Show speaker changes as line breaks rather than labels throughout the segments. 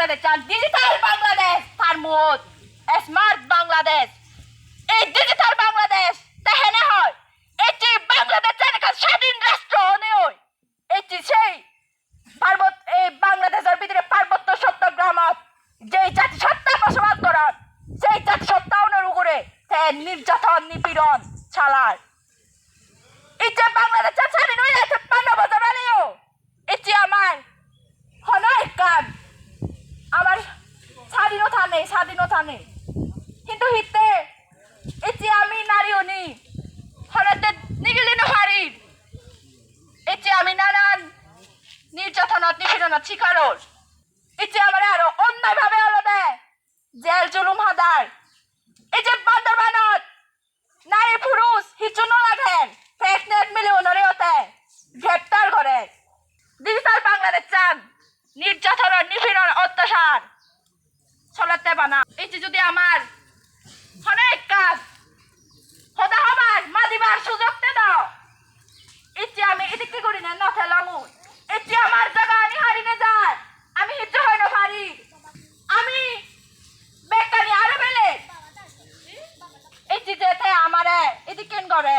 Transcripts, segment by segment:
বাংলাদেশ চান ডিজিটাল বাংলাদেশ, তার মোট স্মার্ট বাংলাদেশ। এই ডিজিটাল বাংলাদেশ, তেহেনে হয়। এটি বাংলাদেশ যেনেকা স্বাধীন রাষ্ট্র হনে হয় এটি সেই পার্বত, এই বাংলাদেশের ভিতরে পার্বত্য চট্টগ্রামত যে জাতিসত্তা বসবাস করার, সেই জাতিসত্তাওনের উপরে সে নির্যাতন, নিপীড়ন চালায় এই যে বাংলাদেশের স্বাধীন হয়ে যাচ্ছে পান্না বাজার আলেও এটি আমার হনয় কান আমার স্বাধীনতা নেই স্বাধীনতা নেই কিন্তু হিতে এতিয়া আমি নারী অনি হঠাৎ নিগিলি নারীর এতিয়া আমি নানান নির্যাতনত, নিপীড়নত, শিকারর। এতিয়া আমার আরও অন্যায়ভাবে হলো দেয়। জেল জুলুম হাদার এই যে চলাতে বানা এই যে যদি আমার অনেক কাজ হদা হবার মা দিবার সুযোগ তে দাও। ইচ্ছে আমি এদিকে করি না না ফেলামু ইচ্ছে আমার জায়গা আমি হারিয়ে যায়, আমি হিচ্ছ হয় না পারি আমি বেকানি আরও বেলে। এই যেতে আমারে এদিকে করে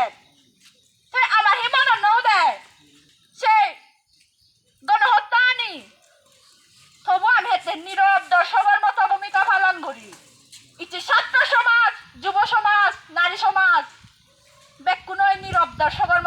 সমাজ